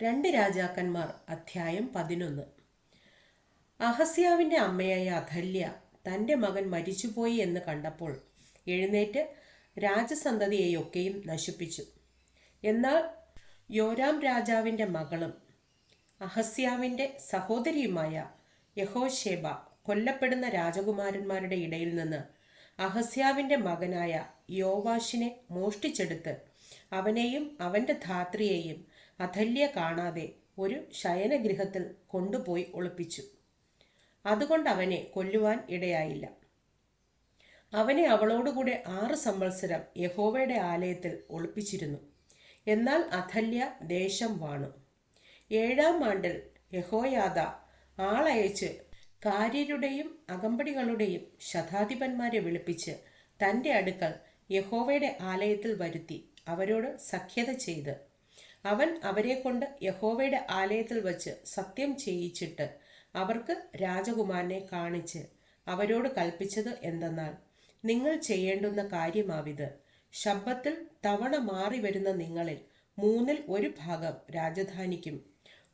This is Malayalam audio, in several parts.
രണ്ട് രാജാക്കന്മാർ അധ്യായം പതിനൊന്ന്. അഹസ്യാവിന്റെ അമ്മയായ അഥല്യ തന്റെ മകൻ മരിച്ചുപോയി എന്ന് കണ്ടപ്പോൾ എഴുന്നേറ്റ് രാജസന്തതിയെയൊക്കെയും നശിപ്പിച്ചു. എന്നാൽ യോരാം രാജാവിന്റെ മകളും അഹസ്യാവിന്റെ സഹോദരിയുമായ യഹോഷേബ കൊല്ലപ്പെടുന്ന രാജകുമാരന്മാരുടെ ഇടയിൽ നിന്ന് അഹസ്യാവിന്റെ മകനായ യോവാഷിനെ മോഷ്ടിച്ചെടുത്ത് അവനെയും അവന്റെ ധാത്രിയെയും അഥല്യ കാണാതെ ഒരു ശയനഗൃഹത്തിൽ കൊണ്ടുപോയി ഒളിപ്പിച്ചു. അതുകൊണ്ട് അവനെ കൊല്ലുവാൻ ഇടയായില്ല. അവനെ അവളോടുകൂടെ ആറ് സംവത്സരം യഹോവയുടെ ആലയത്തിൽ ഒളിപ്പിച്ചിരുന്നു. എന്നാൽ അഥല്യ ദേശം വാണു. ഏഴാം ആണ്ടിൽ യഹോയാദ ആളയച്ച് കാര്യരുടെയും അകമ്പടികളുടെയും ശതാധിപന്മാരെ വിളിപ്പിച്ച് തന്റെ അടുക്കൽ യഹോവയുടെ ആലയത്തിൽ വരുത്തി അവരോട് സഖ്യത ചെയ്ത് അവൻ അവരെ കൊണ്ട് യഹോവയുടെ ആലയത്തിൽ വച്ച് സത്യം ചെയ്യിച്ചിട്ട് അവർക്ക് രാജകുമാരനെ കാണിച്ച് അവരോട് കൽപ്പിച്ചത് എന്തെന്നാൽ നിങ്ങൾ ചെയ്യേണ്ടുന്ന കാര്യമാവിത്. ശബ്ദത്തിൽ തവണ മാറി വരുന്ന നിങ്ങളിൽ മൂന്നിൽ ഒരു ഭാഗം രാജധാനിക്കും.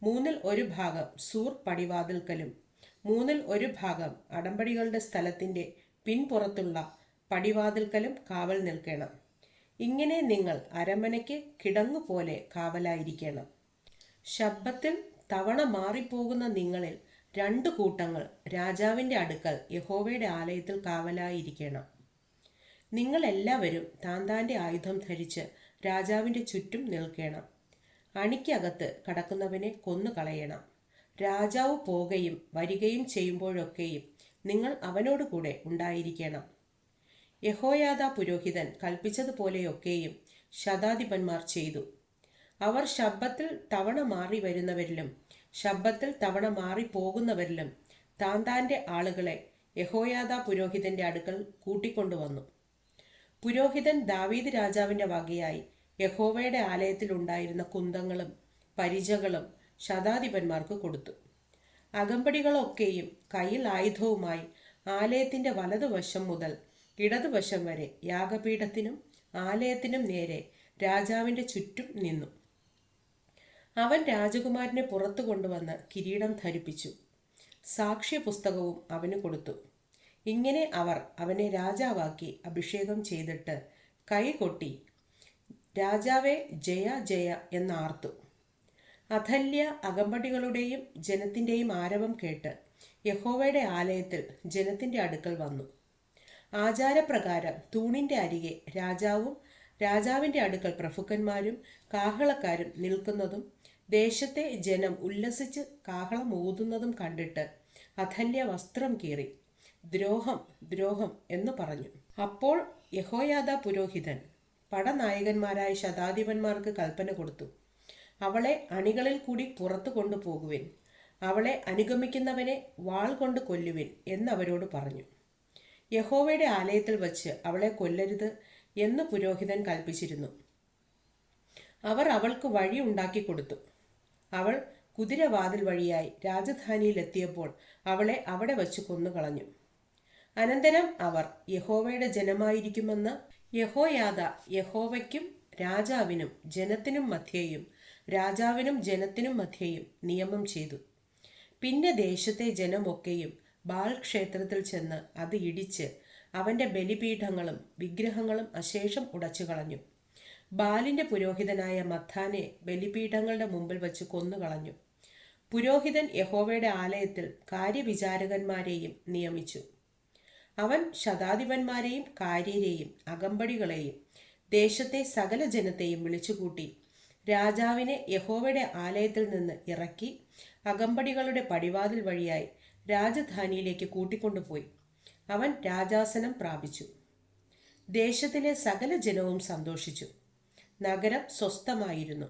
മൂന്നിൽ ഒരു ഭാഗം സൂർ പടിവാതിൽക്കലും. മൂന്നിൽ ഒരു ഭാഗം അടമ്പടികളുടെ സ്ഥലത്തിന്റെ പിൻപുറത്തുള്ള പടിവാതിൽക്കലും കാവൽ നിൽക്കണം. ഇങ്ങനെ നിങ്ങൾ അരമനയ്ക്ക് കിടങ്ങുപോലെ കാവലായിരിക്കണം. ശബ്ദത്തിൽ തവണ മാറിപ്പോകുന്ന നിങ്ങളിൽ രണ്ട് കൂട്ടങ്ങൾ രാജാവിന്റെ അടുക്കൽ യഹോവയുടെ ആലയത്തിൽ കാവലായിരിക്കണം. നിങ്ങളെല്ലാവരും താന്താന്റെ ആയുധം ധരിച്ച് രാജാവിന്റെ ചുറ്റും നിൽക്കണം. അണിക്കകത്ത് കടക്കുന്നവനെ കൊന്നു കളയണം രാജാവ് പോകുകയും വരികയും ചെയ്യുമ്പോഴൊക്കെയും നിങ്ങൾ അവനോട് കൂടെ ഉണ്ടായിരിക്കണം. യഹോയാദ പുരോഹിതൻ കൽപ്പിച്ചതുപോലെയൊക്കെയും ശതാധിപന്മാർ ചെയ്തു. അവർ ശബ്ദത്തിൽ തവണ മാറി വരുന്നവരിലും ശബ്ദത്തിൽ തവണ മാറി പോകുന്നവരിലും താന്താന്റെ ആളുകളെ യഹോയാദ പുരോഹിതന്റെ അടുക്കൽ കൂട്ടിക്കൊണ്ടുവന്നു. പുരോഹിതൻ ദാവീദ് രാജാവിന്റെ വകയായി യഹോവയുടെ ആലയത്തിൽ ഉണ്ടായിരുന്ന കുന്തങ്ങളും പരിചകളും ശതാധിപന്മാർക്ക് കൊടുത്തു. അകമ്പടികളൊക്കെയും കയ്യിൽ ആയുധവുമായി ആലയത്തിന്റെ വലതുവശം മുതൽ ഇടതുവശം വരെ യാഗപീഠത്തിനും ആലയത്തിനും നേരെ രാജാവിന്റെ ചുറ്റും നിന്നു. അവൻ രാജകുമാരനെ പുറത്തു കൊണ്ടുവന്ന് കിരീടം ധരിപ്പിച്ചു. സാക്ഷ്യപുസ്തകവും അവന് കൊടുത്തു. ഇങ്ങനെ അവർ അവനെ രാജാവാക്കി അഭിഷേകം ചെയ്തിട്ട് കൈകൊട്ടി രാജാവേ ജയ ജയ എന്നാർത്തു. അഥല്യ അകമ്പടികളുടെയും ജനത്തിന്റെയും ആരവം കേട്ട് യഹോവയുടെ ആലയത്തിൽ ജനത്തിന്റെ അടുക്കൽ വന്നു. ആചാരപ്രകാരം തൂണിന്റെ അരികെ രാജാവും രാജാവിന്റെ അടുക്കൽ പ്രഭുക്കന്മാരും കാഹളക്കാരും നിൽക്കുന്നതും ദേശത്തെ ജനം ഉല്ലസിച്ച് കാഹളം ഊതുന്നതും കണ്ടിട്ട് അധന്യ വസ്ത്രം കീറി ദ്രോഹം ദ്രോഹം എന്ന് പറഞ്ഞു. അപ്പോൾ യഹോയാദ പുരോഹിതൻ പടനായകന്മാരായ ശതാധിപന്മാർക്ക് കൽപ്പന കൊടുത്തു. അവളെ അണികളിൽ കൂടി പുറത്തു കൊണ്ടുപോകുവിൻ. അവളെ അനുഗമിക്കുന്നവനെ വാൾ കൊണ്ട് കൊല്ലുവിൻ എന്നവരോട് പറഞ്ഞു. യഹോവയുടെ ആലയത്തിൽ വച്ച് അവളെ കൊല്ലരുത് എന്ന് പുരോഹിതൻ കൽപ്പിച്ചിരുന്നു. അവർ അവൾക്ക് വഴി ഉണ്ടാക്കി കൊടുത്തു. അവൾ കുതിരവാതിൽ വഴിയായി രാജധാനിയിലെത്തിയപ്പോൾ അവളെ അവിടെ വച്ച് കൊന്നുകളഞ്ഞു. അനന്തരം അവർ യഹോവയുടെ ജനമായിരിക്കുമെന്ന് യഹോയാദ യഹോവയ്ക്കും രാജാവിനും ജനത്തിനും മധ്യേയും രാജാവിനും ജനത്തിനും മധ്യേയും നിയമം ചെയ്തു. പിന്നെ ദേശത്തെ ജനമൊക്കെയും ബാൽ ക്ഷേത്രത്തിൽ ചെന്ന് അത് ഇടിച്ച് അവന്റെ ബലിപീഠങ്ങളും വിഗ്രഹങ്ങളും അശേഷം ഉടച്ചു കളഞ്ഞു ബാലിന്റെ പുരോഹിതനായ മത്താനെ ബലിപീഠങ്ങളുടെ മുമ്പിൽ വച്ച് കൊന്നുകളഞ്ഞു. പുരോഹിതൻ യഹോവയുടെ ആലയത്തിൽ കാര്യവിചാരകന്മാരെയും നിയമിച്ചു. അവൻ ശതാധിപന്മാരെയും കാര്യരെയും അകമ്പടികളെയും ദേശത്തെ സകല ജനത്തെയും വിളിച്ചുകൂട്ടി രാജാവിനെ യഹോവയുടെ ആലയത്തിൽ നിന്ന് ഇറക്കി അകമ്പടികളുടെ പടിവാതിൽ വഴിയായി രാജധാനിയിലേക്ക് കൂട്ടിക്കൊണ്ടുപോയി. അവൻ രാജാസനം പ്രാപിച്ചു. ദേശത്തിലെ സകല ജനവും സന്തോഷിച്ചു. നഗരം സ്വസ്ഥമായിരുന്നു.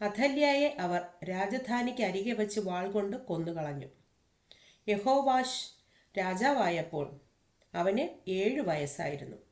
അഥല്യയെ അവർ രാജധാനിക്ക് അരികെ വച്ച് വാൾ കൊണ്ട് കൊന്നുകളഞ്ഞു. യഹോവാഷ് രാജാവായപ്പോൾ അവന് ഏഴു വയസ്സായിരുന്നു.